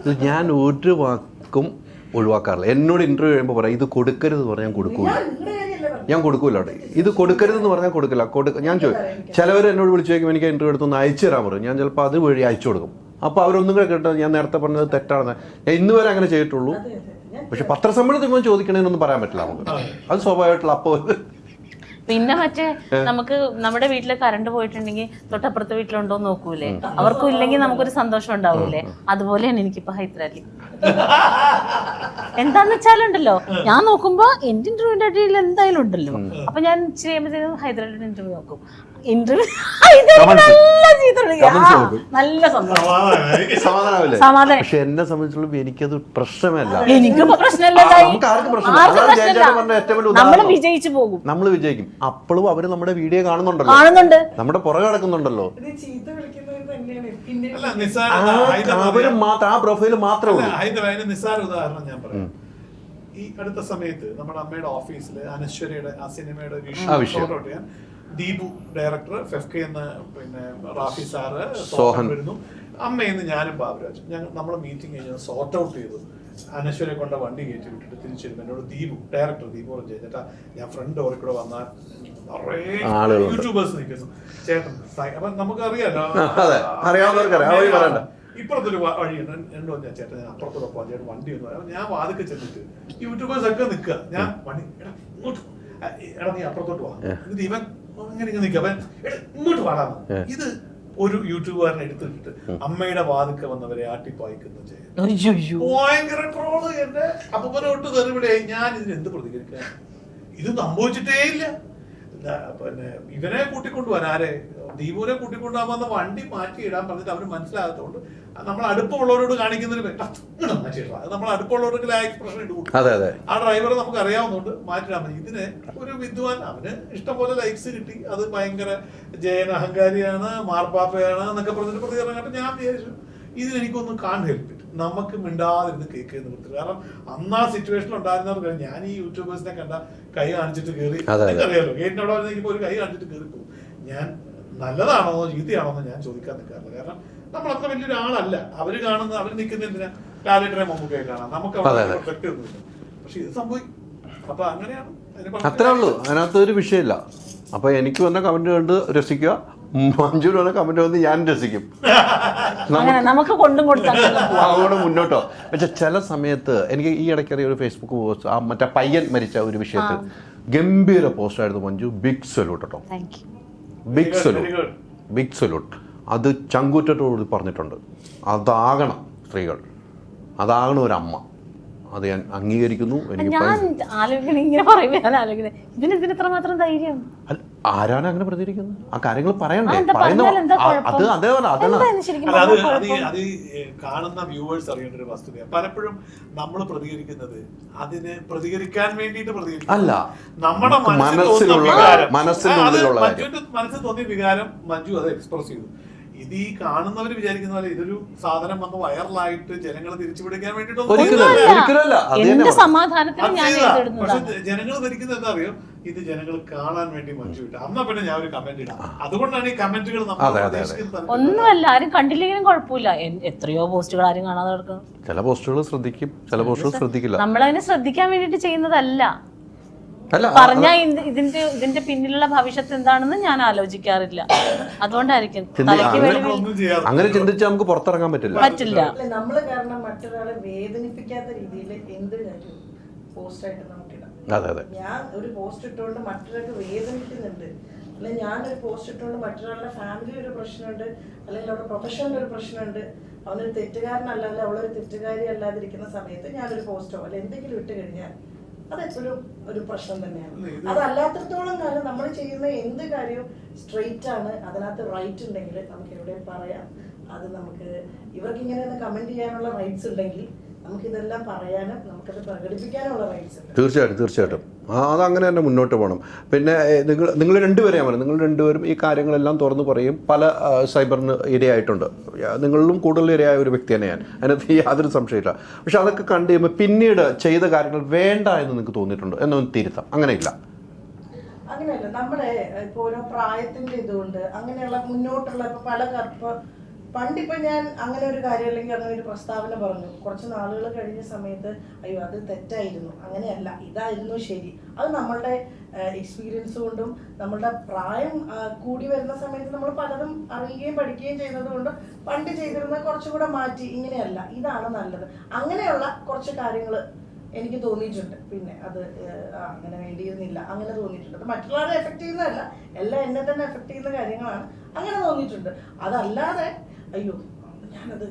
ഇത് ഞാൻ ഒരു വാക്കും ഒഴിവാക്കാറില്ല. എന്നോട് ഇന്റർവ്യൂ കഴിയുമ്പോൾ പറയാം ഇത് കൊടുക്കരുത് എന്ന് പറഞ്ഞാൽ ഞാൻ കൊടുക്കൂല. ഞാൻ കൊടുക്കൂല അവിടെ ഇത് കൊടുക്കരുതെന്ന് പറഞ്ഞാൽ കൊടുക്കില്ല. കൊടുക്ക ഞാൻ ചോദിക്കും ചിലവർ എന്നോട് വിളിച്ചു ചോദിക്കും എനിക്ക് ഇന്റർവ്യൂ എടുത്തൊന്ന് അയച്ചു തരാൻ പറയും. ഞാൻ ചിലപ്പോൾ അത് വഴി അയച്ചു കൊടുക്കും. അപ്പോൾ അവരൊന്നും കൂടെ കേട്ടോ ഞാൻ നേരത്തെ പറഞ്ഞത് തെറ്റാണെന്ന് ഞാൻ ഇന്ന് വരെ അങ്ങനെ ചെയ്തിട്ടുള്ളൂ. പക്ഷെ പത്രസമ്മേളനത്തിൽ പോയി ചോദിക്കണമെന്നൊന്നും പറയാൻ പറ്റില്ല നമുക്ക്. അത്. സ്വാഭാവികമായിട്ടുള്ള അപ്പോൾ പിന്നെ മറ്റേ നമുക്ക് നമ്മുടെ വീട്ടിൽ കറണ്ട് പോയിട്ടുണ്ടെങ്കിൽ തൊട്ടപ്പുറത്തെ വീട്ടിലുണ്ടോ നോക്കൂലേ. അവർക്കും ഇല്ലെങ്കിൽ നമുക്കൊരു സന്തോഷം ഉണ്ടാവൂലേ. അതുപോലെയാണ് എനിക്കിപ്പോ ഹൈദരാലി. എന്താന്ന് വെച്ചാലുണ്ടല്ലോ ഞാൻ നോക്കുമ്പോ എന്റെ ഇന്റർവ്യൂവിന്റെ അടിയിൽ എന്തായാലും ഉണ്ടല്ലോ. അപ്പൊ ഞാൻ ഇച്ചിരി കഴിയുമ്പോഴത്തേക്കും ഹൈദരാലിയുടെ ഇന്റർവ്യൂ നോക്കും. നല്ല സമാധാനം. പക്ഷെ എന്നെ സംബന്ധിച്ചുള്ള എനിക്കത് പ്രശ്നമല്ല. നമ്മൾ വിജയിച്ചു പോകും. നമ്മൾ വിജയിക്കും. അപ്പോഴും അവർ നമ്മുടെ വീഡിയോ കാണുന്നുണ്ടല്ലോ. കാണുന്നുണ്ട്. നമ്മുടെ പുറകെ കിടക്കുന്നുണ്ടല്ലോ അവർ മാത്രം ആ പ്രൊഫൈൽ മാത്രമേ ഉള്ളൂ. നിസ്സാര ഉദാഹരണം ഞാൻ പറയാം. ഈ അടുത്ത സമയത്ത് നമ്മുടെ അമ്മയുടെ ഓഫീസിൽ അനശ്വരയുടെ ആ സിനിമയുടെ ഒരു ആ ദീപു ഡയറക്ടർ ഫെഫ്കെ എന്ന പിന്നെ റാഫി സാറ് സോഹൻ. വരുന്നു. അമ്മയെന്ന് ഞാനും ബാബുരാജ്. ഞങ്ങൾ നമ്മളെ മീറ്റിംഗ് കഴിഞ്ഞ് സോർട്ട് ഔട്ട് ചെയ്തു. അനശ്വരെ കൊണ്ട വണ്ടി കയറ്റി വിട്ടിട്ട് തിരിച്ചു വരുമ്പോൾ എന്നോട് ദീപു ഡയറക്ടർ ദീപു പറഞ്ഞു ചേട്ടാ ഞാൻ ഫ്രണ്ട് ഡോറിൽ കൂടെ വന്നാൽ നിറയെ യൂട്യൂബേഴ്സ് നിൽക്കുന്നു. ചേട്ടൻ അപ്പൊ നമുക്കറിയാലോ. അറിയാലോ അറിയാവുന്നവർക്ക്. ഇപ്പുറത്തൊരു വഴിയുണ്ട്. എന്നോട് ഞാൻ ചേട്ടൻ ഞാൻ അപ്പുറത്തോടെ പോകാൻ ചേട്ടൻ വണ്ടി ഒന്ന് പറയാം ഞാൻ വാതിക്കെ ചെന്നിട്ട് യൂട്യൂബേഴ്സ് ഒക്കെ നിൽക്കുക. ഞാൻ വണ്ടി എടാ ഇങ്ങോട്ട് എടാ നീ അപ്പുറത്തോട്ട് പോവാ ദീപൻ ഇവൻ അങ്ങനെ ഇങ്ങനെ എടാ ഇങ്ങോട്ട് ഏ. ഇത് ഒരു യൂട്യൂബുകാരനെ എടുത്തിട്ട് അമ്മയുടെ വാതിക്ക വന്നവരെ ആട്ടിപ്പായിക്കുന്നു ഭയങ്കര ട്രോൾ എന്റെ അപ്പനോട്ട് തെറിവിടെയായി ഞാൻ ഇതിന് എന്ത് പ്രതികരിക്കാൻ ഇത് സംഭവിച്ചിട്ടേ ഇല്ല. പിന്നെ ഇവനെ കൂട്ടിക്കൊണ്ടുപോകാൻ ആരെ? ദീപുവിനെ കൂട്ടിക്കൊണ്ടുപോകാൻ വന്ന വണ്ടി മാറ്റി ഇടാൻ പറഞ്ഞിട്ട് അവന് മനസ്സിലാകാത്തതുകൊണ്ട് നമ്മൾ അടുപ്പമുള്ളവരോട് കാണിക്കുന്നതിന് പെ- "ആ, അത് നമ്മൾ അടുപ്പമുള്ളവർക്ക് ആ എക്സ്പ്രഷൻ അതെ അതെ. ആ ഡ്രൈവറെ നമുക്ക് അറിയാവുന്നതുകൊണ്ട് മാറ്റിടാൻ മതി. ഇതിന് ഒരു വിദ്വാൻ അവന് ഇഷ്ടംപോലെ ലൈക്സ് കിട്ടി. അത് ഭയങ്കര ജയൻ അഹങ്കാരിയാണ് മാർപ്പാപ്പയാണ് എന്നൊക്കെ പറഞ്ഞിട്ട് പ്രതികരണം കണ്ടു ഞാൻ വിചാരിച്ചു ഇതിനെനിക്കൊന്നും കാൺ ഹെൽപ്പ് നമുക്ക് മിണ്ടാതിരുന്ന് കേൾക്കുന്ന കൊടുത്തു കാരണം അന്ന് ആ സിറ്റുവേഷൻ ഉണ്ടായിരുന്നവർക്ക് ഞാൻ ഈ യൂട്യൂബേഴ്സിനെ കണ്ട കൈ കാണിച്ചിട്ട് കയറി. അറിയാലോ ഗേറ്റിനോട് ഒരു കൈ കാണിച്ചിട്ട് കയറി പോകും ഞാൻ നല്ലതാണോ ചീത്തയാണോ എന്ന് ഞാൻ ചോദിക്കാൻ നിൽക്കാറില്ല. കാരണം നമ്മൾ അത്ര വലിയൊരു ആളല്ല. അവർ കാണുന്ന അവർ നിൽക്കുന്ന എന്തിനാ? ലാലേട്ടനെ മമ്മൂക്കയെ കാണാം. നമുക്ക് അതെ. പെർഫെക്റ്റ് ഒന്നുമില്ല. പക്ഷെ ഇത് സംഭവിക്കും അപ്പൊ അങ്ങനെയാണ് അത്രേ ഉള്ളൂ. അതിനകത്ത് ഒരു വിഷയമില്ല. അപ്പൊ എനിക്ക് വന്ന കമന്റ് കണ്ട് രസിക്കുക. മഞ്ജുവിന് വന്ന കമന്റ് വന്ന് ഞാൻ രസിക്കും. അങ്ങനെ നമുക്ക് കൊണ്ടും അതുകൊണ്ട് മുന്നോട്ടോ? പക്ഷെ ചില സമയത്ത് എനിക്ക് ഈ ഇടയ്ക്കറിയ ഒരു ഫേസ്ബുക്ക് പോസ്റ്റ് ആ മറ്റേ പയ്യൻ മരിച്ച ഒരു വിഷയത്തിൽ ഗംഭീര പോസ്റ്റായിരുന്നു മഞ്ജു. ബിഗ് സല്യൂട്ട് കേട്ടോ big salute salute. Big salute അത് ചങ്കൂറ്റത്തോട് പറഞ്ഞിട്ടുണ്ട്. അതാകണം സ്ത്രീകൾ. അതാകണം ഒരു അമ്മ അത് ഞാൻ അംഗീകരിക്കുന്നു. എനിക്ക് ഞാൻ ഭയ- ഇങ്ങനെ പറയുമ്പോ ഞാൻ ആലോചിക്കുന്നത് ഇതിന് ഇതിന് ഇത്ര മാത്രം ധൈര്യം ആരാണ് അങ്ങനെ പ്രതികരിക്കുന്നത്? ആ കാര്യങ്ങൾ പറയണ്ടേ? പറയുന്ന? അത് അതേപോലെ അത് കാണുന്ന വ്യൂവേഴ്സ് അറിയേണ്ട ഒരു വസ്തുതയാണ് പലപ്പോഴും നമ്മൾ പ്രതികരിക്കുന്നത് അതിന് പ്രതികരിക്കാൻ വേണ്ടിയിട്ട് പ്രതികരിക്കും അല്ല. നമ്മുടെ മനസ്സിലുള്ള വികാരം. മനസ്സിന്റെ ഉള്ളിലുള്ള കാര്യം. മഞ്ജുവിന്റെ മനസ്സിൽ തോന്നിയ വികാരം മഞ്ജു അത് എക്സ്പ്രസ് ചെയ്തു. ഇത് ഈ കാണുന്നവർ വിചാരിക്കുന്ന പോലെ ഇതൊരു സാധനം വന്ന് വൈറലായിട്ട് ജനങ്ങളെ തിരിച്ചു പിടിക്കാൻ വേണ്ടിയിട്ടൊന്നും ഒരിക്കലും ചെയ്തതല്ല. അല്ല, ഒരിക്കലും അല്ല. അത് തന്നെ എന്റെ പറഞ്ഞു. സമാധാനത്തിന് ഞാൻ ചെയ്തതാ. പക്ഷെ ജനങ്ങൾ ധരിക്കുന്നത് എന്താ അറിയോ? ഇത് ജനങ്ങൾ കാണാൻ വേണ്ടി ഇട്ടു അന്നാ പിന്നെ ഞാൻ ഒരു കമന്റ് ഇടാം. അതുകൊണ്ടാണ് ഈ കമന്റുകൾ അതെ, നമ്മൾ അതെ, അതെ. ഒന്നുമല്ല ആരും കണ്ടില്ലെങ്കിലും കുഴപ്പമില്ല. എത്രയോ പോസ്റ്റുകൾ ആരും കാണാതെ കിടക്കുന്നു ചില പോസ്റ്റുകൾ ശ്രദ്ധിക്കും ചില പോസ്റ്റുകൾ ശ്രദ്ധിക്കില്ല. നമ്മളതിനെ ശ്രദ്ധിക്കാൻ വേണ്ടിട്ട് ചെയ്യുന്നതല്ല. പറഞ്ഞ ഇതിന്റെ ഇതിന്റെ പിന്നിലുള്ള ഭവിഷ്യത്ത് എന്താണെന്ന് ഞാൻ ആലോചിക്കാറില്ല. അതുകൊണ്ടായിരിക്കും തലയ്ക്ക് അങ്ങനെ ചെയ്യാറില്ല. അങ്ങനെ ചിന്തിച്ചാൽ നമുക്ക് പുറത്തിറങ്ങാൻ പറ്റില്ല. പറ്റില്ല. നമ്മൾ നമ്മൾ കാരണം മറ്റൊരാളെ വേദനിപ്പിക്കാത്ത രീതിയിൽ എന്ത് പോസ്റ്റ് പോസ്റ്റായിട്ട് നമുക്ക് അതെ അതെ. ഞാൻ ഒരു പോസ്റ്റ് ഇട്ടുകൊണ്ട് മറ്റൊരാൾക്ക് വേദനിക്കുന്നുണ്ട്. അല്ലെ ഞാനൊരു പോസ്റ്റ് ഇട്ടുകൊണ്ട് മറ്റൊരാളുടെ ഫാമിലി ഒരു പ്രശ്നമുണ്ട്. അല്ലെങ്കിൽ അവരുടെ പ്രൊഫഷനിൽ ഒരു പ്രശ്നമുണ്ട്. അവനൊരു തെറ്റുകാരനല്ലാതെ അവളൊരു തെറ്റുകാരി അല്ലാതിരിക്കുന്ന സമയത്ത് ഞാനൊരു പോസ്റ്റോ അല്ലെ എന്തെങ്കിലും ഇട്ട് കഴിഞ്ഞാൽ അതെപ്പോഴും ഒരു പ്രശ്നം തന്നെയാണ്. അതല്ലാത്തടത്തോളം കാലം നമ്മൾ ചെയ്യുന്ന എന്ത് കാര്യവും സ്ട്രെയിറ്റ് ആണ്. അതിനകത്ത് റൈറ്റ് ഉണ്ടെങ്കിൽ നമുക്ക് എവിടെയും പറയാം? അത് നമുക്ക് ഇവർക്ക് ഇങ്ങനെ കമന്റ് ചെയ്യാനുള്ള റൈറ്റ്സ് ഉണ്ടെങ്കിൽ നമുക്ക് ഇതെല്ലാം പറയാനും നമുക്കത് പ്രകടിപ്പിക്കാനുള്ള റൈറ്റ്സ് ഉണ്ട്. തീർച്ചയായിട്ടും തീർച്ചയായിട്ടും. ആ അത് അങ്ങനെ തന്നെ മുന്നോട്ട് പോകണം പിന്നെ നിങ്ങൾ നിങ്ങൾ രണ്ടുപേരെ ഞാൻ നിങ്ങൾ രണ്ടുപേരും ഈ കാര്യങ്ങളെല്ലാം തുറന്നു പറയും. പല സൈബറിന് ഇരയായിട്ടുണ്ട്. നിങ്ങളിലും കൂടുതൽ ഇരയായ ഒരു വ്യക്തി തന്നെ ഞാൻ. അതിനകത്ത് യാതൊരു സംശയമില്ല പക്ഷെ അതൊക്കെ കണ്ടു കഴിയുമ്പോൾ പിന്നീട് ചെയ്ത കാര്യങ്ങൾ വേണ്ട എന്ന് നിങ്ങൾക്ക് തോന്നിയിട്ടുണ്ട്? എന്നൊന്ന് തിരുത്താം. അങ്ങനെയില്ല. അങ്ങനെയല്ല. നമ്മുടെ ഇപ്പോൾ ഓരോ പ്രായത്തിന്റെ ഇതുകൊണ്ട് അങ്ങനെയുള്ള മുന്നോട്ടുള്ള പല കർ- പണ്ടിപ്പോ ഞാൻ അങ്ങനെ ഒരു കാര്യം അല്ലെങ്കിൽ അങ്ങനെ ഒരു പ്രസ്താവന പറഞ്ഞു. കുറച്ച് നാളുകൾ കഴിഞ്ഞ സമയത്ത് അയ്യോ അത് തെറ്റായിരുന്നു. അങ്ങനെയല്ല. ഇതായിരുന്നു ശരി. അത് നമ്മളുടെ എക്സ്പീരിയൻസ് കൊണ്ടും നമ്മളുടെ പ്രായം കൂടി വരുന്ന സമയത്ത് നമ്മൾ പലതും അറിയുകയും പഠിക്കുകയും ചെയ്യുന്നത് കൊണ്ട് പണ്ട് ചെയ്തിരുന്ന കുറച്ചുകൂടെ മാറ്റി ഇങ്ങനെയല്ല. ഇതാണ് നല്ലത്. അങ്ങനെയുള്ള കുറച്ച് കാര്യങ്ങൾ എനിക്ക് തോന്നിയിട്ടുണ്ട്. പിന്നെ അത് അങ്ങനെ വേണ്ടിയിരുന്നില്ല. അങ്ങനെ തോന്നിയിട്ടുണ്ട്. അത് മറ്റുള്ളവരെ എഫക്ട് ചെയ്യുന്നതല്ല. എല്ലാം എന്നെ തന്നെ എഫക്ട് ചെയ്യുന്ന കാര്യങ്ങളാണ്. അങ്ങനെ തോന്നിയിട്ടുണ്ട്. അതല്ലാതെ അയ്യോ ഞാനത്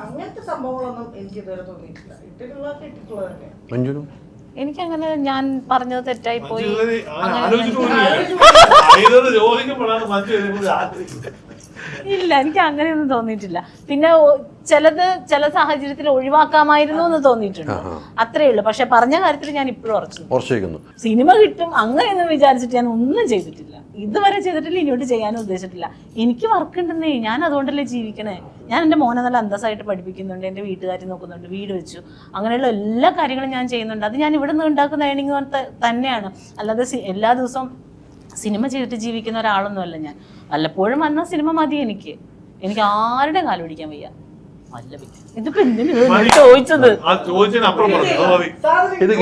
അങ്ങനത്തെ സംഭവങ്ങളൊന്നും എനിക്ക് ഇതുവരെ തോന്നിയിട്ടില്ല. ഇട്ടിട്ടുള്ളതൊക്കെ ഇട്ടിട്ടുള്ളത് തന്നെയാണ് മഞ്ജുനു? എനിക്കങ്ങനെ ഞാൻ പറഞ്ഞത് തെറ്റായി പോയി. ഇല്ല. എനിക്ക് അങ്ങനെയൊന്നും തോന്നിയിട്ടില്ല. പിന്നെ ചിലത് ചില സാഹചര്യത്തിൽ ഒഴിവാക്കാമായിരുന്നു എന്ന് തോന്നിയിട്ടുണ്ട്. അത്രേ ഉള്ളൂ. പക്ഷെ പറഞ്ഞ കാര്യത്തിൽ ഞാൻ ഇപ്പോഴും ഉറച്ചു സിനിമ കിട്ടും അങ്ങനെയൊന്നും വിചാരിച്ചിട്ട് ഞാൻ ഒന്നും ചെയ്തിട്ടില്ല. ഇതുവരെ ചെയ്തിട്ടില്ല ഇനിയോട്ട് ചെയ്യാനും ഉദ്ദേശിച്ചിട്ടില്ല. എനിക്ക് വർക്ക് ഉണ്ടെന്നേ ഞാൻ അതുകൊണ്ടല്ലേ ജീവിക്കണേ? ഞാൻ എന്റെ മോനെ നല്ല അന്തസ്സായിട്ട് പഠിപ്പിക്കുന്നുണ്ട് എന്റെ വീട്ടുകാരി നോക്കുന്നുണ്ട് വീട് വെച്ചു. അങ്ങനെയുള്ള എല്ലാ കാര്യങ്ങളും ഞാൻ ചെയ്യുന്നുണ്ട്. അത് ഞാൻ ഇവിടെ നിന്ന് ഉണ്ടാക്കുന്ന ഏണിങ് തന്നെയാണ്. അല്ലാതെ എല്ലാ ദിവസവും സിനിമ ചെയ്തിട്ട് ജീവിക്കുന്ന ഒരാളൊന്നുമല്ല ഞാൻ. വല്ലപ്പോഴും വന്ന സിനിമ മതി എനിക്ക്. എനിക്ക് ആരുടെ കാലം പിടിക്കാൻ വയ്യ. അല്ല പിന്നെ ഇതിപ്പോ എന്തിനു. ചോദിച്ചത്? ആ ചോദിച്ചതിന് അപ്പുറം പറഞ്ഞു. സാധനം ഇത്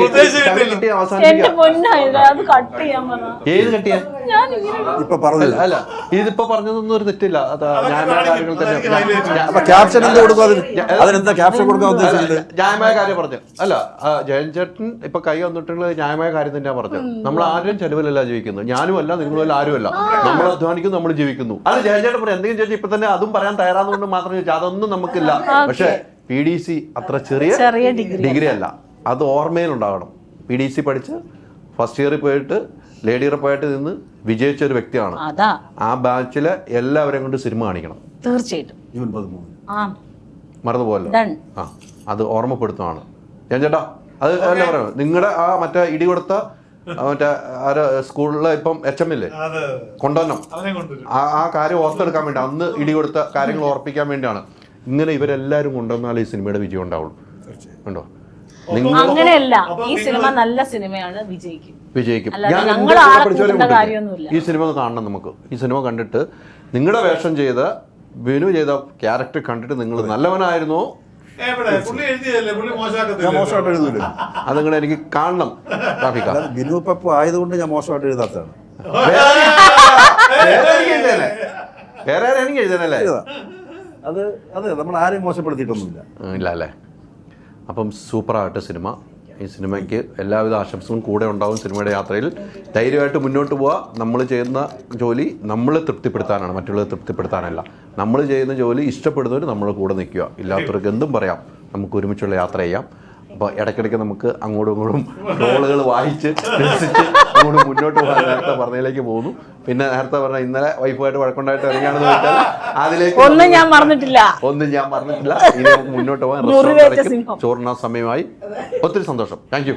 കിട്ടിയ? എന്റെ പൊന്നായത് അത് കട്ട് ചെയ്യാൻ പറഞ്ഞ ഏത് കെട്ടിയ ഇപ്പൊ പറഞ്ഞില്ല. അല്ല ഇതിപ്പോ പറഞ്ഞതൊന്നും ഒരു തെറ്റില്ല. അതാ ന്യായമായ കാര്യങ്ങൾ തന്നെ അപ്പൊ ക്യാപ്ഷൻ എന്താ കൊടുക്കും അതിന്? അതിനെന്താ ക്യാപ്ഷൻ കൊടുക്കാൻ ഉദ്ദേശിച്ചത്? ന്യായമായ കാര്യം പറഞ്ഞു. അല്ല ആ, ജയൻ ചേട്ടൻ ഇപ്പൊ കൈ വന്നിട്ടുള്ളത് ന്യായമായ കാര്യം തന്നെയാ പറഞ്ഞത്. നമ്മൾ ആരും ചെലവിലല്ല ജീവിക്കുന്നത്. ഞാനും അല്ല നിങ്ങളും അല്ല ആരും അല്ല നമ്മൾ അധ്വാനിക്കുന്നു നമ്മൾ ജീവിക്കുന്നു. അത് ജയൻ ചേട്ടൻ പറഞ്ഞു എന്തെങ്കിലും ചോദിച്ചാൽ ഇപ്പൊ തന്നെ അതും പറയാൻ തയ്യാറാന്നുകൊണ്ട് മാത്രം ചോദിച്ചാൽ അതൊന്നും നമുക്കില്ല. പക്ഷെ പി ഡി സി അത്ര ചെറിയ ചെറിയ ഡിഗ്രി അല്ല. അത് ഓർമ്മയിലുണ്ടാകണം പി ഡി സി പഠിച്ച് ഫസ്റ്റ് ഇയറിൽ പോയിട്ട് ലേഡി റപ്പായിട്ട് നിന്ന് വിജയിച്ച ഒരു വ്യക്തിയാണ്. അതാ. ആ ബാച്ചിലെ എല്ലാവരെയും കൊണ്ട് സിനിമ കാണിക്കണം. തീർച്ചയായിട്ടും. ജൂൺ പതിമൂന്ന്. ആ. മറന്നുപോകല്ലോ ഡൺ ആ അത് ഓർമ്മപ്പെടുത്തുവാണ്. ഞാൻ ചേട്ടാ അത് അല്ല പറയാം നിങ്ങളുടെ ആ മറ്റേ ഇടി കൊടുത്ത മറ്റേ ആര് സ്കൂളിലെ ഇപ്പം എച്ച് എം ഇല്ലേ കൊണ്ടുവന്നോ കൊണ്ടുവരണം ആ കാര്യം ഓർത്തെടുക്കാൻ വേണ്ടി അന്ന് ഇടി കൊടുത്ത കാര്യങ്ങൾ ഓർപ്പിക്കാൻ വേണ്ടിയാണ്. ഇങ്ങനെ ഇവരെല്ലാവരും കൊണ്ടുവന്നാലേ ഈ സിനിമയുടെ വിജയം ഉണ്ടാവുള്ളൂ. ഉണ്ടോ അങ്ങനെയല്ല. ഈ സിനിമ നല്ല സിനിമയാണ് വിജയിക്കും. വിജയിക്കും. ഞാൻ. ഈ സിനിമ കാണണം നമുക്ക്. ഈ സിനിമ കണ്ടിട്ട് നിങ്ങളുടെ വേഷം ചെയ്ത വിനു ചെയ്ത ക്യാരക്ടർ കണ്ടിട്ട് നിങ്ങൾ നല്ലവനായിരുന്നു. മോശമായിട്ട് എഴുതൂല അത് നിങ്ങൾ എനിക്ക് കാണണം ബിനു പപ്പു ആയതുകൊണ്ട് ഞാൻ മോശമായിട്ട് എഴുതാത്തതാണ്. വേറെ എനിക്ക് എഴുതാനല്ലേ? അത് അതെ നമ്മൾ ആരെയും മോശപ്പെടുത്തിയിട്ടൊന്നുമില്ല. ഇല്ല അല്ലേ? അപ്പം സൂപ്പറായിട്ട് സിനിമ. ഈ സിനിമയ്ക്ക് എല്ലാവിധ ആശംസകളും കൂടെ ഉണ്ടാവും സിനിമയുടെ യാത്രയിൽ. ധൈര്യമായിട്ട് മുന്നോട്ട് പോവുക നമ്മൾ ചെയ്യുന്ന ജോലി നമ്മൾ തൃപ്തിപ്പെടുത്താനാണ്. മറ്റുള്ളവരെ തൃപ്തിപ്പെടുത്താനല്ല. നമ്മൾ ചെയ്യുന്ന ജോലി ഇഷ്ടപ്പെടുന്നവർ നമ്മുടെ കൂടെ നിൽക്കുക. ഇല്ലാത്തവർക്ക് എന്തും പറയാം. നമുക്ക് ഒരുമിച്ചുള്ള യാത്ര ചെയ്യാം. അപ്പോൾ ഇടയ്ക്കിടയ്ക്ക് നമുക്ക് അങ്ങോട്ടും ഇങ്ങോട്ടും റോളുകൾ വായിച്ച് രസിച്ച് അങ്ങോട്ട് മുന്നോട്ട് പോകാൻ നേരത്തെ പറഞ്ഞതിലേക്ക് പോകുന്നു. പിന്നെ നേരത്തെ പറഞ്ഞ ഇന്നലെ വൈഫുമായിട്ട് വഴക്കുണ്ടായിട്ട് ഇറങ്ങിയാണെന്ന് വെച്ചാൽ അതിലേക്ക് ഒന്നും ഞാൻ മറന്നിട്ടില്ല. ഒന്നും ഞാൻ പറഞ്ഞിട്ടില്ല ഇനി നമുക്ക് മുന്നോട്ട് പോകാൻ ചോറിനാ സമയമായി. ഒത്തിരി സന്തോഷം. Thank U